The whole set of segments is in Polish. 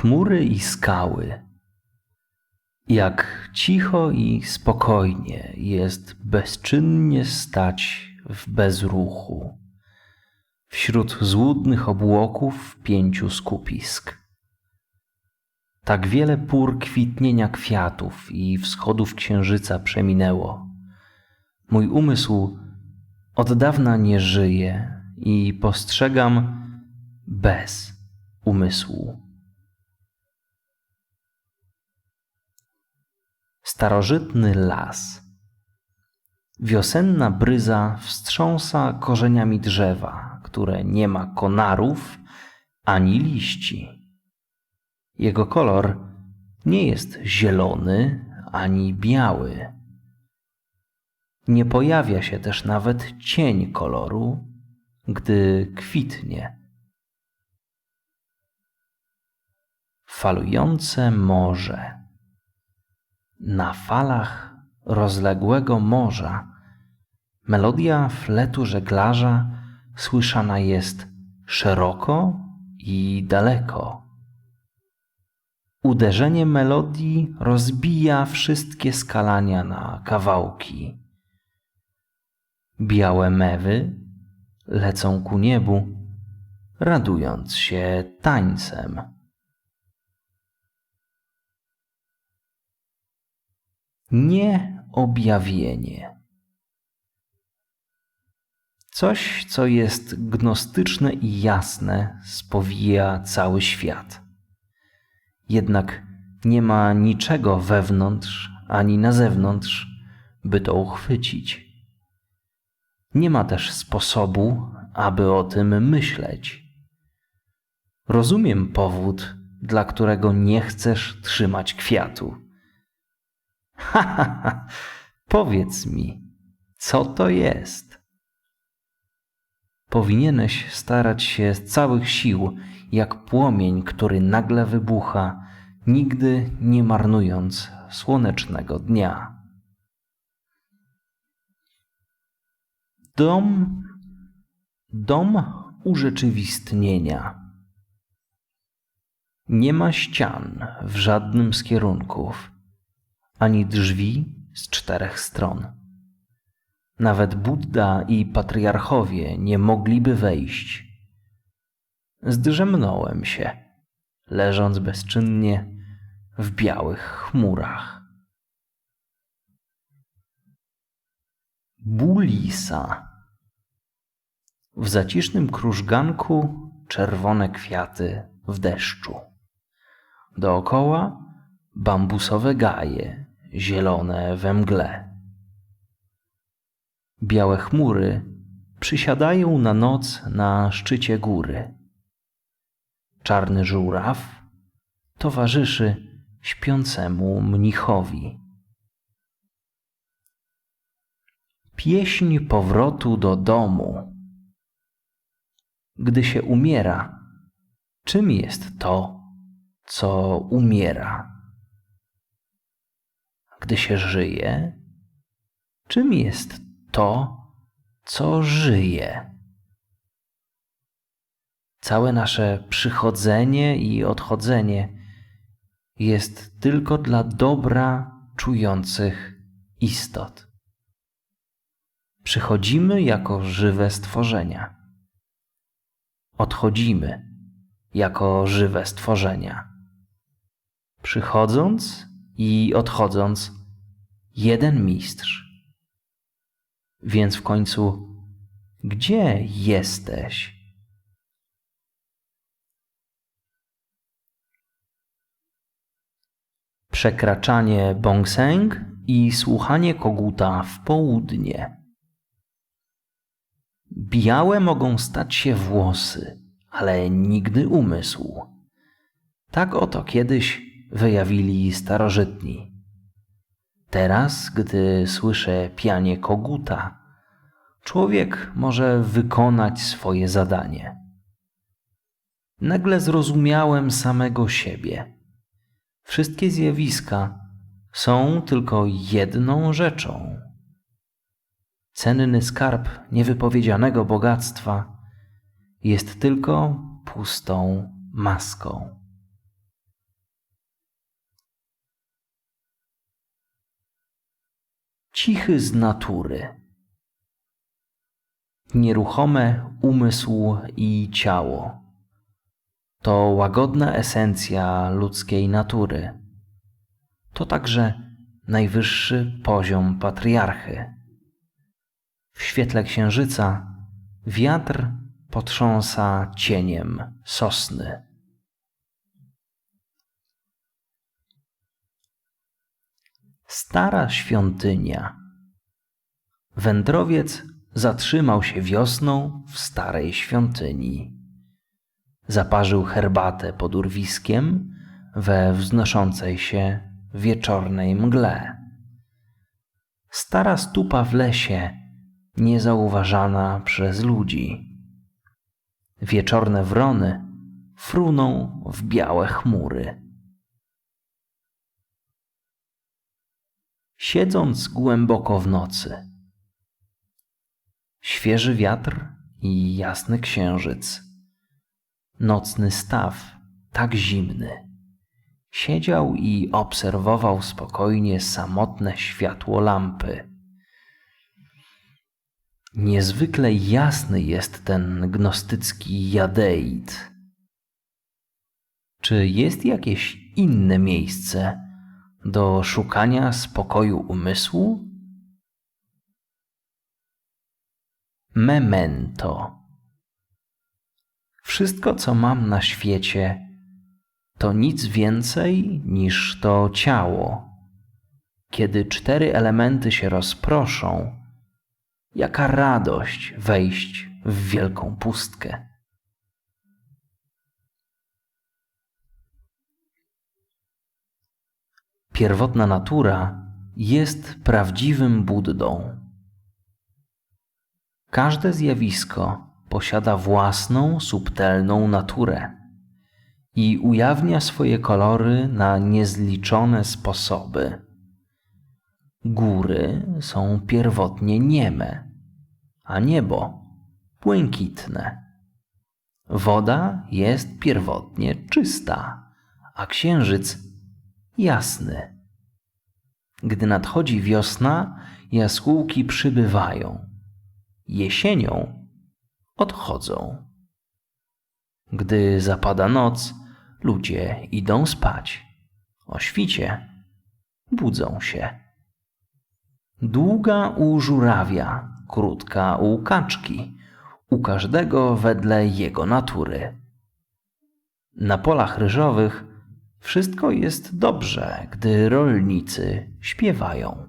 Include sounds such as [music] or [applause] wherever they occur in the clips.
chmury i skały. Jak cicho i spokojnie jest bezczynnie stać w bezruchu, wśród złudnych obłoków pięciu skupisk. Tak wiele pór kwitnienia kwiatów i wschodów księżyca przeminęło. Mój umysł od dawna nie żyje i postrzegam bez umysłu. Starożytny las. Wiosenna bryza wstrząsa korzeniami drzewa, które nie ma konarów ani liści. Jego kolor nie jest zielony ani biały. Nie pojawia się też nawet cień koloru, gdy kwitnie. Falujące morze na falach rozległego morza melodia fletu żeglarza słyszana jest szeroko i daleko. Uderzenie melodii rozbija wszystkie skalania na kawałki. Białe mewy lecą ku niebu, radując się tańcem. Nieobjawienie. Coś, co jest gnostyczne i jasne, spowija cały świat. Jednak nie ma niczego wewnątrz ani na zewnątrz, by to uchwycić. Nie ma też sposobu, aby o tym myśleć. Rozumiem powód, dla którego nie chcesz trzymać kwiatu [laughs] Powiedz mi, co to jest? Powinieneś starać się z całych sił, jak płomień, który nagle wybucha, nigdy nie marnując słonecznego dnia. Dom, dom urzeczywistnienia. Nie ma ścian w żadnym z kierunków ani drzwi z czterech stron. Nawet Buddha i patriarchowie nie mogliby wejść. Zdrzemnąłem się, leżąc bezczynnie w białych chmurach. Bulisa. W zacisznym krużganku czerwone kwiaty w deszczu. Dookoła bambusowe gaje, zielone we mgle. Białe chmury przysiadają na noc na szczycie góry. Czarny żuraw towarzyszy śpiącemu mnichowi. Pieśń powrotu do domu. Gdy się umiera, czym jest to, co umiera? Gdy się żyje? Czym jest to, co żyje? Całe nasze przychodzenie i odchodzenie jest tylko dla dobra czujących istot. Przychodzimy jako żywe stworzenia. Odchodzimy jako żywe stworzenia. Przychodząc i odchodząc jeden mistrz. Więc w końcu, gdzie jesteś? Przekraczanie Bongseng i słuchanie koguta w południe. Białe mogą stać się włosy, ale nigdy umysł. Tak oto kiedyś wyjawili starożytni. Teraz, gdy słyszę pianie koguta, człowiek może wykonać swoje zadanie. Nagle zrozumiałem samego siebie. Wszystkie zjawiska są tylko jedną rzeczą. Cenny skarb niewypowiedzianego bogactwa jest tylko pustą maską. Cichy z natury. Nieruchome umysł i ciało to łagodna esencja ludzkiej natury. To także najwyższy poziom patriarchy. W świetle księżyca wiatr potrząsa cieniem sosny. Stara świątynia. Wędrowiec zatrzymał się wiosną w starej świątyni. Zaparzył herbatę pod urwiskiem we wznoszącej się wieczornej mgle. Stara stupa w lesie, niezauważana przez ludzi. Wieczorne wrony fruną w białe chmury. Siedząc głęboko w nocy, świeży wiatr i jasny księżyc, nocny staw tak zimny, siedział i obserwował spokojnie samotne światło lampy. Niezwykle jasny jest ten gnostycki jadeit. Czy jest jakieś inne miejsce do szukania spokoju umysłu? Memento. Wszystko, co mam na świecie, to nic więcej niż to ciało. Kiedy cztery elementy się rozproszą, jaka radość wejść w wielką pustkę. Pierwotna natura jest prawdziwym Buddą. Każde zjawisko posiada własną, subtelną naturę i ujawnia swoje kolory na niezliczone sposoby. Góry są pierwotnie nieme, a niebo błękitne. Woda jest pierwotnie czysta, a księżyc jasny. Gdy nadchodzi wiosna, jaskółki przybywają. Jesienią odchodzą. Gdy zapada noc, ludzie idą spać. O świcie budzą się. Długa u żurawia, krótka u kaczki, u każdego wedle jego natury. Na polach ryżowych wszystko jest dobrze, gdy rolnicy śpiewają.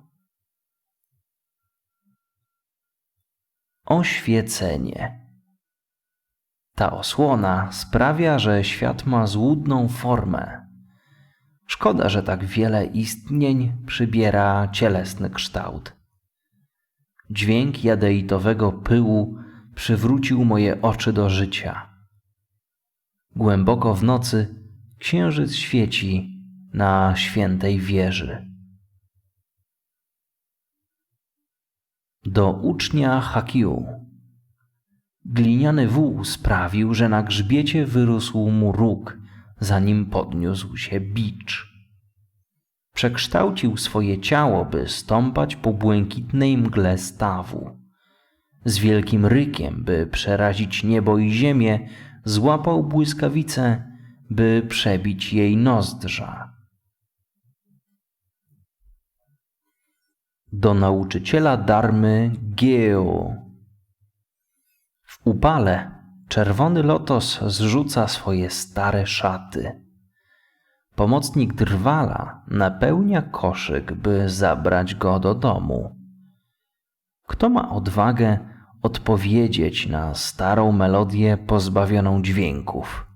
Oświecenie. Ta osłona sprawia, że świat ma złudną formę. Szkoda, że tak wiele istnień przybiera cielesny kształt. Dźwięk jadeitowego pyłu przywrócił moje oczy do życia. Głęboko w nocy księżyc świeci na świętej wieży. Do ucznia Hakiu. Gliniany wół sprawił, że na grzbiecie wyrósł mu róg, zanim podniósł się bicz. Przekształcił swoje ciało, by stąpać po błękitnej mgle stawu. Z wielkim rykiem, by przerazić niebo i ziemię, złapał błyskawicę, by przebić jej nozdrza. Do nauczyciela darmy Geo. W upale czerwony lotos zrzuca swoje stare szaty. Pomocnik drwala napełnia koszyk, by zabrać go do domu. Kto ma odwagę odpowiedzieć na starą melodię pozbawioną dźwięków?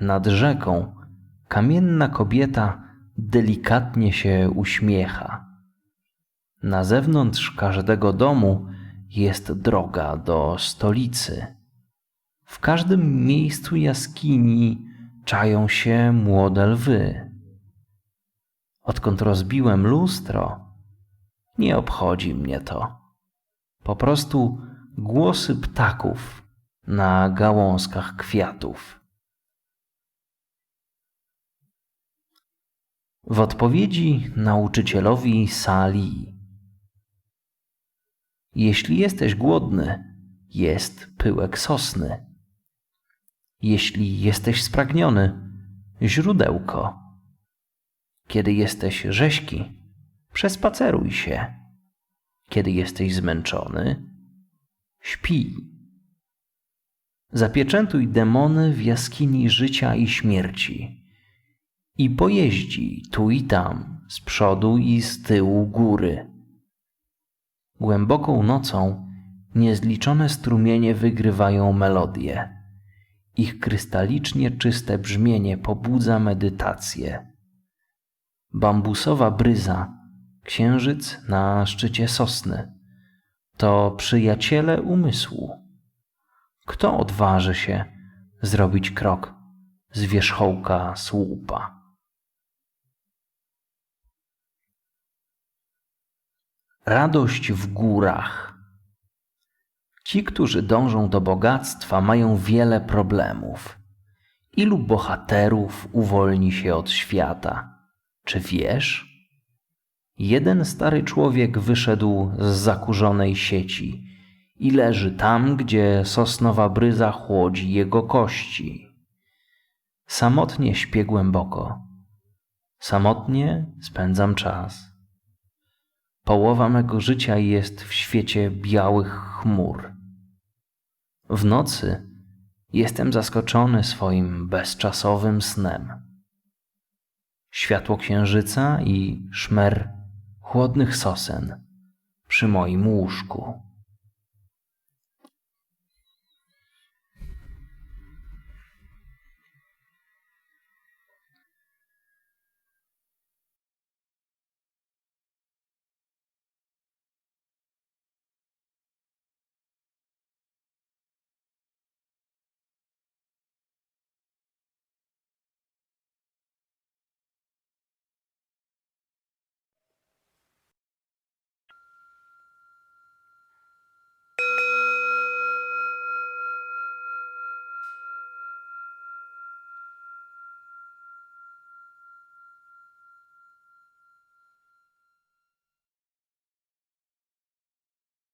Nad rzeką kamienna kobieta delikatnie się uśmiecha. Na zewnątrz każdego domu jest droga do stolicy. W każdym miejscu jaskini czają się młode lwy. Odkąd rozbiłem lustro, nie obchodzi mnie to. Po prostu głosy ptaków na gałązkach kwiatów. W odpowiedzi nauczycielowi Sali. Jeśli jesteś głodny, jest pyłek sosny. Jeśli jesteś spragniony, źródełko. Kiedy jesteś rzeźki, przespaceruj się. Kiedy jesteś zmęczony, śpij. Zapieczętuj demony w jaskini życia i śmierci i pojeździ tu i tam, z przodu i z tyłu góry. Głęboką nocą niezliczone strumienie wygrywają melodie. Ich krystalicznie czyste brzmienie pobudza medytację. Bambusowa bryza, księżyc na szczycie sosny to przyjaciele umysłu. Kto odważy się zrobić krok z wierzchołka słupa? Radość w górach. Ci, którzy dążą do bogactwa, mają wiele problemów. Ilu bohaterów uwolni się od świata? Czy wiesz? Jeden stary człowiek wyszedł z zakurzonej sieci i leży tam, gdzie sosnowa bryza chłodzi jego kości. Samotnie śpię głęboko. Samotnie spędzam czas. Połowa mego życia jest w świecie białych chmur. W nocy jestem zaskoczony swoim bezczasowym snem. Światło księżyca i szmer chłodnych sosen przy moim łóżku.